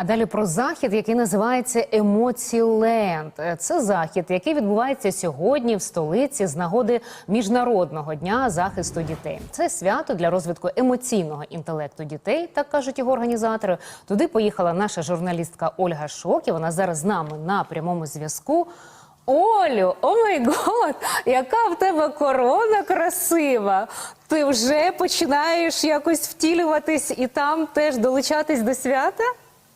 А далі про захід, який називається Емоціленд. Е, Це захід, який відбувається сьогодні в столиці з нагоди міжнародного дня захисту дітей. Це свято для розвитку емоційного інтелекту дітей, так кажуть його організатори. Туди поїхала наша журналістка Ольга Шок, і Вона зараз з нами на прямому зв'язку. Олю, о май гот, яка в тебе корона красива! Ти вже починаєш якось втілюватись і там теж долучатись до свята?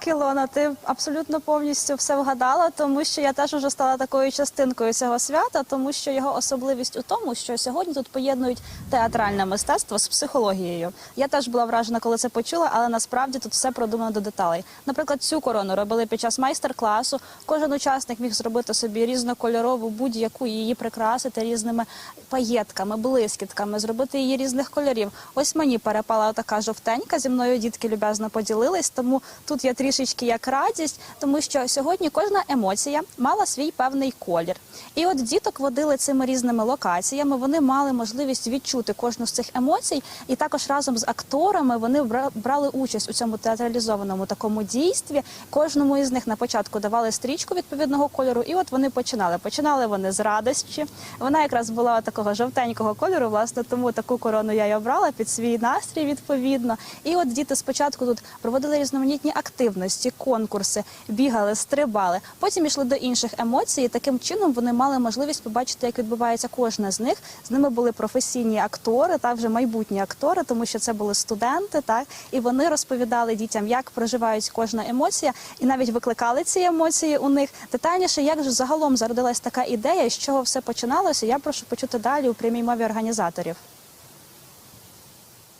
Так, Ілона, ти абсолютно повністю все вгадала, тому що я теж вже стала такою частинкою цього свята, тому що його особливість у тому, що сьогодні тут поєднують театральне мистецтво з психологією. Я теж була вражена, коли це почула, але насправді тут все продумано до деталей. Наприклад, цю корону робили під час майстер-класу. Кожен учасник міг зробити собі різнокольорову будь-яку її прикрасити різними паєтками, блискітками, зробити її різних кольорів. Ось мені перепала така жовтенька. Зі мною дітки люб'язно поділились, тому тут я трішечки як радість, тому що сьогодні кожна емоція мала свій певний колір. І от діток водили цими різними локаціями. Вони мали можливість відчути кожну з цих емоцій, і також разом з акторами вони бра- брали участь у цьому театралізованому такому дійстві. Кожному із них на початку давали стрічку відповідного кольору, і от вони починали. Починали вони з радості. Вона якраз була такого жовтенького кольору, власне, тому таку корону я й обрала під свій настрій відповідно. І от діти спочатку тут проводили різноманітні активності, конкурси, бігали, стрибали. Потім йшли до інших емоцій. і Таким чином вони мали можливість побачити, як відбувається кожна з них. З ними були професійні актори, та вже майбутні актори, тому що це були студенти, так і вони розповідали дітям, як проживають кожна емоція, і навіть викликали ці емоції у них детальніше, як же загалом зародилась така ідея, з чого все починалося. Я прошу почути далі у прямій мові організаторів.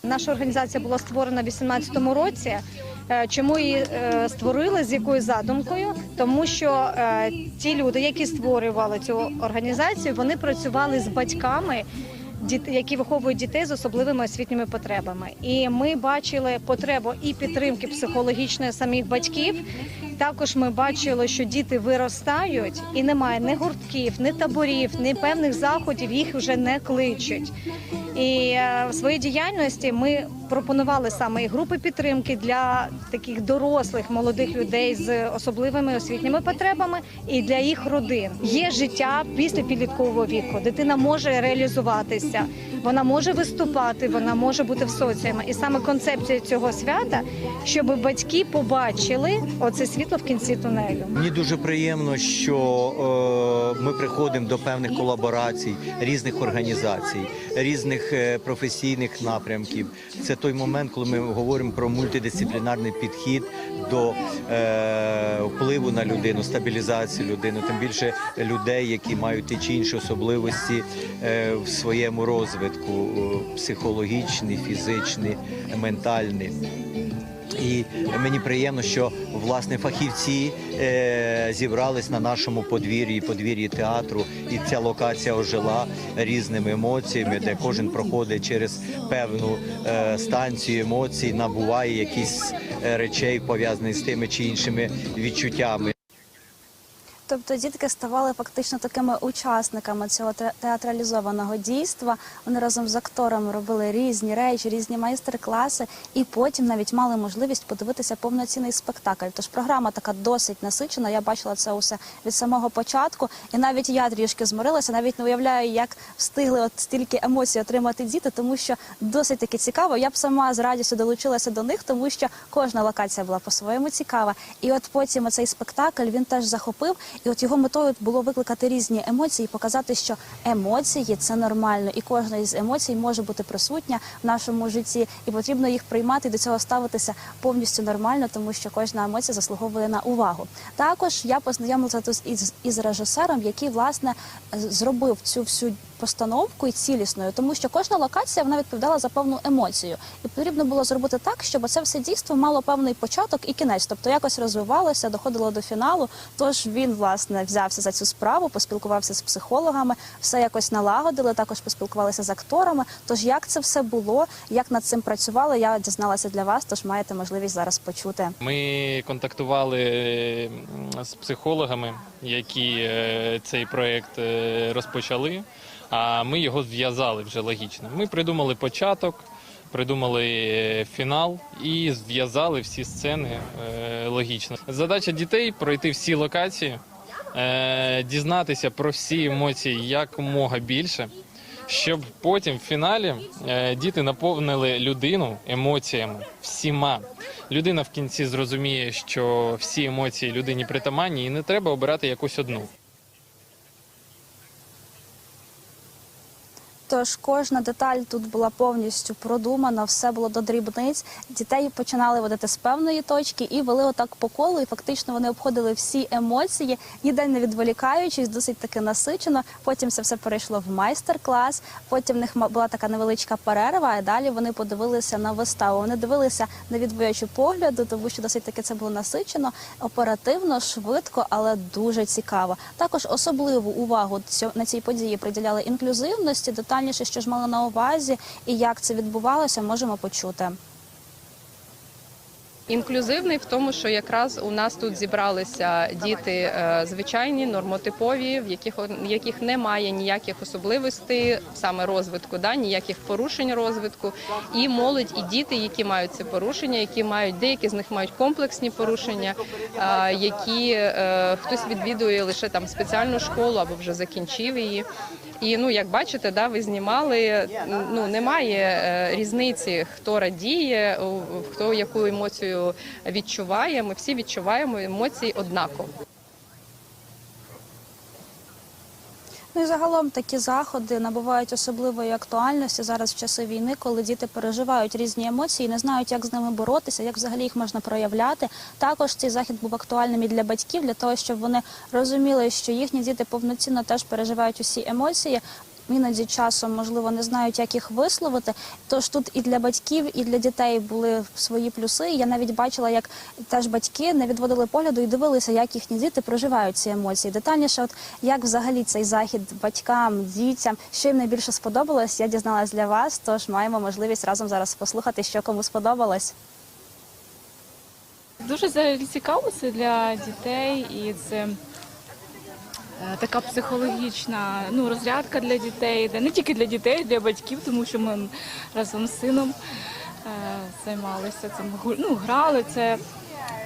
Наша організація була створена в 2018 році. Е, Чому її е, створили, з якою задумкою? Тому що е, ті люди, які створювали цю організацію, вони працювали з батьками, діт- які виховують дітей з особливими освітніми потребами. І ми бачили потребу і підтримки психологічної самих батьків. Також ми бачили, що діти виростають, і немає ні гуртків, ні таборів, ні певних заходів, їх вже не кличуть. І в своїй діяльності ми пропонували саме і групи підтримки для таких дорослих молодих людей з особливими освітніми потребами і для їх родин. Є життя після підліткового віку. Дитина може реалізуватися, вона може виступати, вона може бути в соціумі. І саме концепція цього свята, щоб батьки побачили оце світло в кінці тунелю. Мені дуже приємно, що е, ми приходимо до певних колаборацій різних організацій, різних е, професійних напрямків. Це той момент, коли ми говоримо про мультидисциплінарний підхід до е, впливу на людину, стабілізацію людини, тим більше людей, які мають ті чи інші особливості е, в своєму розвитку, психологічні, фізичні, ментальний. І мені приємно, що власне фахівці е, зібрались на нашому подвір'ї, подвір'ї театру, і ця локація ожила різними емоціями, де кожен проходить через певну е, станцію емоцій, набуває якісь е, речей пов'язаних з тими чи іншими відчуттями. Тобто дітки ставали фактично такими учасниками цього театралізованого дійства. Вони разом з акторами робили різні речі, різні майстер-класи, і потім навіть мали можливість подивитися повноцінний спектакль. Тож програма така досить насичена. Я бачила це усе від самого початку, і навіть я трішки зморилася, навіть не уявляю, як встигли от стільки емоцій отримати діти, тому що досить таки цікаво. Я б сама з радістю долучилася до них, тому що кожна локація була по-своєму цікава. І от потім цей спектакль він теж захопив. І от його метою було викликати різні емоції, показати, що емоції це нормально, і кожна із емоцій може бути присутня в нашому житті, і потрібно їх приймати до цього ставитися повністю нормально, тому що кожна емоція заслуговує на увагу. Також я познайомилася тут із, із режисером, який власне зробив цю всю постановку і цілісною, тому що кожна локація вона відповідала за певну емоцію, і потрібно було зробити так, щоб це все дійство мало певний початок і кінець, тобто якось розвивалося, доходило до фіналу. Тож він власне взявся за цю справу, поспілкувався з психологами, все якось налагодили. Також поспілкувалися з акторами. Тож як це все було, як над цим працювали, я дізналася для вас. Тож маєте можливість зараз почути. Ми контактували з психологами, які е, цей проєкт е, розпочали, а ми його зв'язали вже логічно. Ми придумали початок, придумали е, фінал і зв'язали всі сцени логічно. Задача дітей пройти всі локації, дізнатися про всі емоції якомога більше, щоб потім в фіналі діти наповнили людину емоціями всіма. Людина в кінці зрозуміє, що всі емоції людині притаманні, і не треба обирати якусь одну. Тож кожна деталь тут була повністю продумана, все було до дрібниць. Дітей починали водити з певної точки і вели отак по колу. І фактично вони обходили всі емоції, ніде не відволікаючись, досить таки насичено. Потім це все перейшло в майстер-клас. Потім в них була така невеличка перерва, а далі вони подивилися на виставу. Вони дивилися не відвоячи погляду, тому що досить таки це було насичено, оперативно, швидко, але дуже цікаво. Також особливу увагу на цій події приділяли інклюзивності. Детальніше, що ж мали на увазі і як це відбувалося, можемо почути. Інклюзивний в тому, що якраз у нас тут зібралися діти е, звичайні, нормотипові, в яких в яких немає ніяких особливостей саме розвитку, да, ніяких порушень розвитку, і молодь, і діти, які мають це порушення, які мають деякі з них мають комплексні порушення, е, які е, хтось відвідує лише там спеціальну школу або вже закінчив її. І ну, як бачите, да, ви знімали. Ну немає е, різниці, хто радіє, хто яку емоцію відчуває. Ми всі відчуваємо емоції однаково. Ну і загалом такі заходи набувають особливої актуальності зараз в часи війни, коли діти переживають різні емоції, не знають, як з ними боротися, як взагалі їх можна проявляти. Також цей захід був актуальним і для батьків, для того, щоб вони розуміли, що їхні діти повноцінно теж переживають усі емоції. Іноді часом, можливо, не знають, як їх висловити. Тож тут і для батьків, і для дітей були свої плюси. Я навіть бачила, як теж батьки не відводили погляду і дивилися, як їхні діти проживають ці емоції. Детальніше, от як взагалі цей захід батькам, дітям, що їм найбільше сподобалось, я дізналась для вас. Тож маємо можливість разом зараз послухати, що кому сподобалось. Дуже цікаво це для дітей, і це така психологічна ну, розрядка для дітей, де не тільки для дітей, для батьків, тому що ми разом з сином е, займалися цим, ну, грали. Це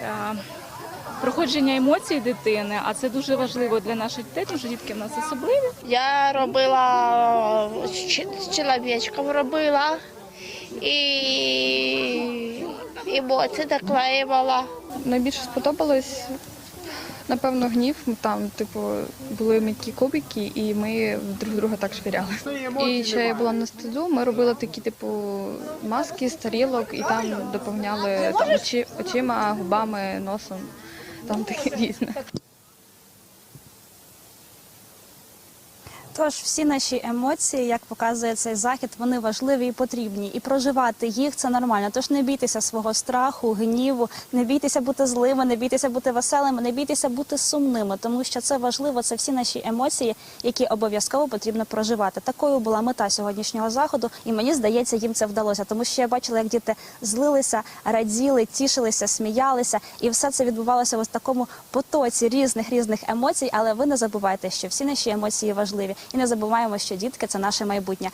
е, проходження емоцій дитини, а це дуже важливо для наших дітей, тому що дітки в нас особливі. Я робила з чоловічком робила і емоції наклеювала. Найбільше сподобалось, напевно, гнів. Там, типу, були м'які кубики, і ми друг друга так швиряли. І ще я була на стезу, Ми робили такі, типу, маски з тарілок, і там доповняли там, очі, очима, губами, носом. Там таке різне. Тож всі наші емоції, як показує цей захід, вони важливі і потрібні. І проживати їх це нормально. Тож не бійтеся свого страху, гніву, не бійтеся бути злими, не бійтеся бути веселими, не бійтеся бути сумними, тому що це важливо. Це всі наші емоції, які обов'язково потрібно проживати. Такою була мета сьогоднішнього заходу, і мені здається, їм це вдалося, тому що я бачила, як діти злилися, раділи, тішилися, сміялися, і все це відбувалося в такому потоці різних різних емоцій. Але ви не забувайте, що всі наші емоції важливі, і не забуваємо, що дітки це наше майбутнє.